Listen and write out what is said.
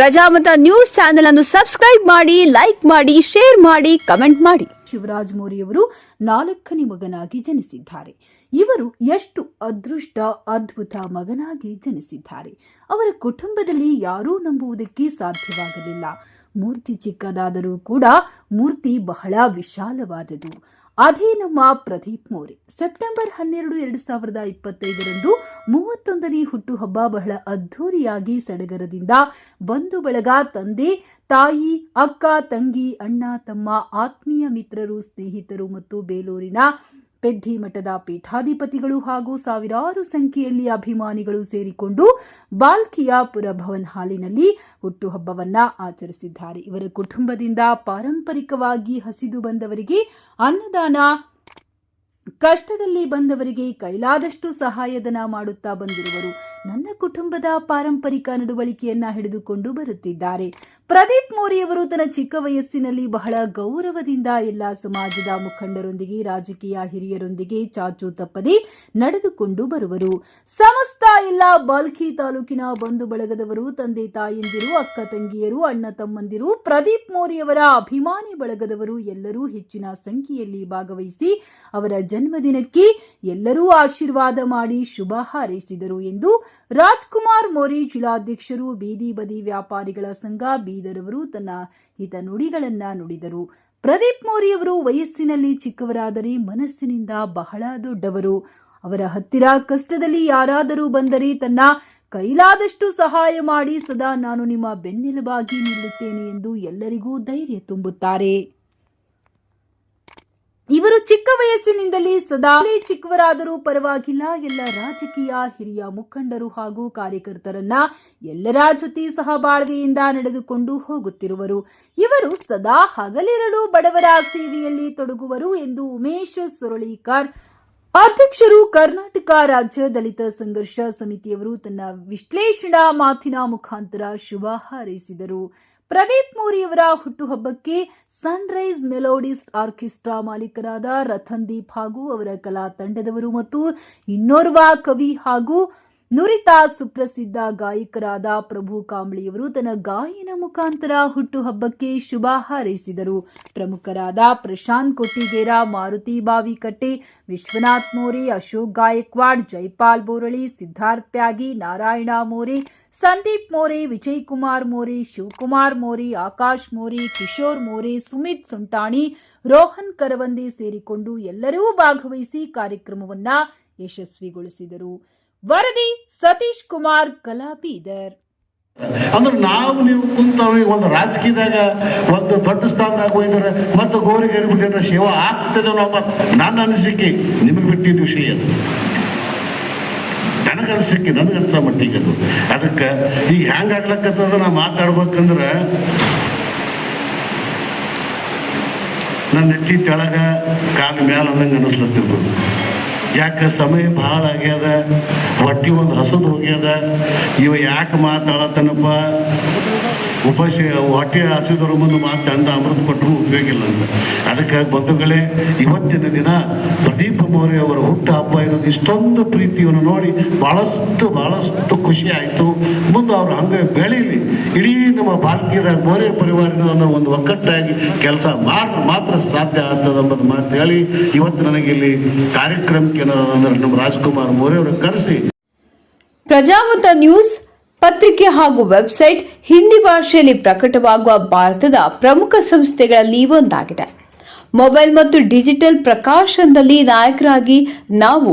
Prajamata news channel ಅನ್ನು subscribe ಮಾಡಿ, like ಮಾಡಿ, ಶೇರ್ ಮಾಡಿ, ಕಮೆಂಟ್ ಮಾಡಿ. ಶಿವರಾಜ್ ಮೋರಿಯವರು ನಾಲ್ಕನೇ ಮಗನಾಗಿ ಜನಿಸಿದ್ದಾರೆ. ಇವರು ಎಷ್ಟು ಅದೃಷ್ಟ, ಅದ್ಭುತ ಮಗನಾಗಿ ಜನಿಸಿದ್ದಾರೆ. ಅವರ ಕುಟುಂಬದಲ್ಲಿ ಯಾರೂ ನಂಬುವುದಕ್ಕೆ ಸಾಧ್ಯವಾಗಲಿಲ್ಲ. ಮೂರ್ತಿ ಚಿಕ್ಕದಾದರೂ ಕೂಡ ಮೂರ್ತಿ ಬಹಳ ವಿಶಾಲವಾದದು. ಅದೇ ನಮ್ಮ ಪ್ರದೀಪ್ ಮೋರೆ ಸೆಪ್ಟೆಂಬರ್ ಹನ್ನೆರಡು, ಎರಡು ಸಾವಿರದ ಇಪ್ಪತ್ತೈದರಂದು ಮೂವತ್ತೊಂದನೇ ಹುಟ್ಟುಹಬ್ಬ ಬಹಳ ಅದ್ಧೂರಿಯಾಗಿ ಸಡಗರದಿಂದ ಬಂಧು ಬಳಗ ತಂದೆ, ತಾಯಿ, ಅಕ್ಕ, ತಂಗಿ, ಅಣ್ಣ, ತಮ್ಮ, ಆತ್ಮೀಯ ಮಿತ್ರರು, ಸ್ನೇಹಿತರು ಮತ್ತು ಬೇಲೂರಿನ ಪೆದ್ದಿ ಮಠದ ಪೀಠಾಧಿಪತಿಗಳು ಹಾಗೂ ಸಾವಿರಾರು ಸಂಖ್ಯೆಯಲ್ಲಿ ಅಭಿಮಾನಿಗಳು ಸೇರಿಕೊಂಡು ಬಾಲ್ಕಿಯ ಪುರಭವನ್ ಹಾಲಿನಲ್ಲಿ ಹುಟ್ಟುಹಬ್ಬವನ್ನ ಆಚರಿಸಿದ್ದಾರೆ. ಇವರ ಕುಟುಂಬದಿಂದ ಪಾರಂಪರಿಕವಾಗಿ ಹಸಿದು ಬಂದವರಿಗೆ ಅನ್ನದಾನ, ಕಷ್ಟದಲ್ಲಿ ಬಂದವರಿಗೆ ಕೈಲಾದಷ್ಟು ಸಹಾಯಧನ ಮಾಡುತ್ತಾ ಬಂದಿರುವರು. ನನ್ನ ಕುಟುಂಬದ ಪಾರಂಪರಿಕ ನಡವಳಿಕೆಯನ್ನ ಹಿಡಿದುಕೊಂಡು ಬರುತ್ತಿದ್ದಾರೆ. ಪ್ರದೀಪ್ ಮೋರಿಯವರು ತನ್ನ ಚಿಕ್ಕ ವಯಸ್ಸಿನಲ್ಲಿ ಬಹಳ ಗೌರವದಿಂದ ಎಲ್ಲ ಸಮಾಜದ ಮುಖಂಡರೊಂದಿಗೆ, ರಾಜಕೀಯ ಹಿರಿಯರೊಂದಿಗೆ ಚಾಚು ತಪ್ಪದೆ ನಡೆದುಕೊಂಡು ಬರುವರು. ಸಮಸ್ತ ಎಲ್ಲ ಬಾಲ್ಕಿ ತಾಲೂಕಿನ ಬಂಧು ಬಳಗದವರು, ತಂದೆ ತಾಯಂದಿರು, ಅಕ್ಕ ತಂಗಿಯರು, ಅಣ್ಣ ತಮ್ಮಂದಿರು, ಪ್ರದೀಪ್ ಮೋರಿಯವರ ಅಭಿಮಾನಿ ಬಳಗದವರು ಎಲ್ಲರೂ ಹೆಚ್ಚಿನ ಸಂಖ್ಯೆಯಲ್ಲಿ ಭಾಗವಹಿಸಿ ಅವರ ಜನ್ಮದಿನಕ್ಕೆ ಎಲ್ಲರೂ ಆಶೀರ್ವಾದ ಮಾಡಿ ಶುಭ ಹಾರೈಸಿದರು ಎಂದು ರಾಜ್ಕುಮಾರ್ ಮೋರಿ ಜಿಲ್ಲಾಧ್ಯಕ್ಷರು ಬೀದಿ ಬದಿ ವ್ಯಾಪಾರಿಗಳ ಸಂಘ ಬೀದರವರು ತನ್ನ ಹಿತ ನುಡಿಗಳನ್ನ ನುಡಿದರು. ಪ್ರದೀಪ್ ಮೋರಿಯವರು ವಯಸ್ಸಿನಲ್ಲಿ ಚಿಕ್ಕವರಾದರೆ ಮನಸ್ಸಿನಿಂದ ಬಹಳ ದೊಡ್ಡವರು. ಅವರ ಹತ್ತಿರ ಕಷ್ಟದಲ್ಲಿ ಯಾರಾದರೂ ಬಂದರೆ ತನ್ನ ಕೈಲಾದಷ್ಟು ಸಹಾಯ ಮಾಡಿ ಸದಾ ನಾನು ನಿಮ್ಮ ಬೆನ್ನೆಲುಬಾಗಿ ನಿಲ್ಲುತ್ತೇನೆ ಎಂದು ಎಲ್ಲರಿಗೂ ಧೈರ್ಯ ತುಂಬುತ್ತಾರೆ. ಇವರು ಚಿಕ್ಕ ವಯಸ್ಸಿನಿಂದಲೇ ಸದಾ ಚಿಕ್ಕವರಾದರೂ ಪರವಾಗಿಲ್ಲ. ಎಲ್ಲ ರಾಜಕೀಯ ಹಿರಿಯ ಮುಖಂಡರು ಹಾಗೂ ಕಾರ್ಯಕರ್ತರನ್ನ ಎಲ್ಲರ ಜೊತೆ ಸಹಬಾಳ್ವೆಯಿಂದ ನಡೆದುಕೊಂಡು ಹೋಗುತ್ತಿರುವರು. ಇವರು ಸದಾ ಹಗಲಿರಳು ಬಡವರ ಸೇವೆಯಲ್ಲಿ ತೊಡಗುವರು ಎಂದು ಉಮೇಶ್ ಸುರಳೀಕರ್, ಅಧ್ಯಕ್ಷರು ಕರ್ನಾಟಕ ರಾಜ್ಯ ದಲಿತ ಸಂಘರ್ಷ ಸಮಿತಿಯವರು ತನ್ನ ವಿಶ್ಲೇಷಣಾ ಮಾತಿನ ಮುಖಾಂತರ ಶುಭ ಹಾರೈಸಿದರು. ಪ್ರದೀಪ್ ಮೋರಿಯವರ ಹುಟ್ಟುಹಬ್ಬಕ್ಕೆ ಸನ್ರೈಸ್ ಮೆಲೋಡಿಸ್ಟ್ ಆರ್ಕೆಸ್ಟ್ರಾ ಮಾಲೀಕರಾದ ರತನ್ ದೀಪ್ ಹಾಗೂ ಅವರ ಕಲಾ ತಂಡದವರು ಮತ್ತು ಇನ್ನೋರ್ವ ಕವಿ ಹಾಗೂ ನುರಿತ ಸುಪ್ರಸಿದ್ಧ ಗಾಯಕರಾದ ಪ್ರಭು ಕಾಂಬ್ಳಿಯವರು ತನ್ನ ಗಾಯನ ಮುಖಾಂತರ ಹುಟ್ಟುಹಬ್ಬಕ್ಕೆ ಶುಭ ಹಾರೈಸಿದರು. ಪ್ರಮುಖರಾದ ಪ್ರಶಾಂತ್ ಕೊಟ್ಟಿಗೇರ, ಮಾರುತಿ ಬಾವಿಕಟ್ಟೆ, ವಿಶ್ವನಾಥ್ ಮೋರೆ, ಅಶೋಕ್ ಗಾಯಕ್ವಾಡ್, ಜೈಪಾಲ್ ಬೋರಳಿ, ಸಿದ್ಧಾರ್ಥ್ ಪ್ಯಾಗಿ, ನಾರಾಯಣ ಮೋರೆ, ಸಂದೀಪ್ ಮೋರೆ ವಿಜಯ್ ಕುಮಾರ್ ಮೋರೆ, ಶಿವಕುಮಾರ್ ಮೋರೆ, ಆಕಾಶ್ ಮೋರೆ, ಕಿಶೋರ್ ಮೋರೆ, ಸುಮಿತ್ ಸುಂಟಾಣಿ, ರೋಹನ್ ಕರವಂದಿ ಸೇರಿಕೊಂಡು ಎಲ್ಲರೂ ಭಾಗವಹಿಸಿ ಕಾರ್ಯಕ್ರಮವನ್ನ ಯಶಸ್ವಿಗೊಳಿಸಿದರು. ವರದಿ ಸತೀಶ್ ಕುಮಾರ್ ಕಲಾಬೀದರ್ ಅಂದ್ರೆ ನಾವು ನೀವು ಕುಂತ ಒಂದು ರಾಜಕೀಯದಾಗ ಒಂದು ದೊಡ್ಡ ಸ್ಥಾನದಾಗ ಹೋಗಿದ್ರೆ ಮತ್ತೆ ಗೋರಿಗೆ ಹೇಳ್ಬಿಟ್ಟಿದ್ರೆ ಸೇವಾ ಆಗ್ತದೆ ನಮ್ಮ ನನ್ನ ಅನಿಸಿಕೆ ನಿಮಗೆ ಬಿಟ್ಟಿದ್ದ ವಿಷಯ ಅದು. ನನಗೆ ನನಗನ್ಸ ಮಟ್ಟಿಗೆ ಅದು. ಅದಕ್ಕೆ ಈಗ ಹ್ಯಾಂಗ ಆಗ್ಲಕ್ಕತ್ತದ ನಾ ಮಾತಾಡ್ಬೇಕಂದ್ರೆ ನನ್ನ ನೆತ್ತಿ ತೆಳಗ ಕಾಲು ಮ್ಯಾಲ ಅನ್ನಂಗೆ ಅನಿಸ್ಲತ್ತಿರ್ಬೋದು ಯಾಕೆ ಸಮಯ ಭಾಳ ಆಗ್ಯದ? ಹೊಟ್ಟಿ ಒಂದು ಹಸದು ಹೋಗ್ಯದ. ಇವ ಯಾಕೆ ಮಾತಾಡತ್ತನಪ್ಪ? ಉಪಶ ಹೊಟ್ಟೆ ಹಸಿದವ್ರ ಮುಂದೆ ಮಾತಾಡ ಅಮೃತ ಕೊಟ್ಟರು ಉಪಯೋಗ ಇಲ್ಲ ಅಂತ. ಅದಕ್ಕೆ ಬಂಧುಗಳೇ, ಇವತ್ತಿನ ದಿನ ಪ್ರದೀಪ್ ಮೌರ್ಯ ಅವರ ಹುಟ್ಟು ಹಬ್ಬ ಇರೋದು ಇಷ್ಟೊಂದು ಪ್ರೀತಿಯನ್ನು ನೋಡಿ ಭಾಳಷ್ಟು ಭಾಳಷ್ಟು ಖುಷಿ ಆಯಿತು. ಮುಂದೆ ಅವ್ರು ಹಂಗೆ ಬೆಳೀಲಿ ಇಡೀ ನಮ್ಮ ಭಾರತೀಯದ ಮೌರ್ಯ ಪರಿವಾರದ ಒಂದು ಒಕ್ಕಟ್ಟಾಗಿ ಕೆಲಸ ಮಾಡ, ಮಾತ್ರ ಸಾಧ್ಯ ಆಗ್ತದೆ ಎಂಬುದು ಮಾತು ಹೇಳಿ ಇವತ್ತು ನನಗೆ ಇಲ್ಲಿ ಕಾರ್ಯಕ್ರಮಕ್ಕೆ ನಮ್ಮ ರಾಜ್ಕುಮಾರ್ ಮೋರೆ ಅವರು ಕರೆಸಿ. ಪ್ರಜಾಮತ ನ್ಯೂಸ್ ಪತ್ರಿಕೆ ಹಾಗೂ ವೆಬ್ಸೈಟ್ ಹಿಂದಿ ಭಾಷೆಯಲ್ಲಿ ಪ್ರಕಟವಾಗುವ ಭಾರತದ ಪ್ರಮುಖ ಸಂಸ್ಥೆಗಳಲ್ಲಿ ಒಂದಾಗಿದೆ. ಮೊಬೈಲ್ ಮತ್ತು ಡಿಜಿಟಲ್ ಪ್ರಕಾಶನದಲ್ಲಿ ನಾಯಕರಾಗಿ ನಾವು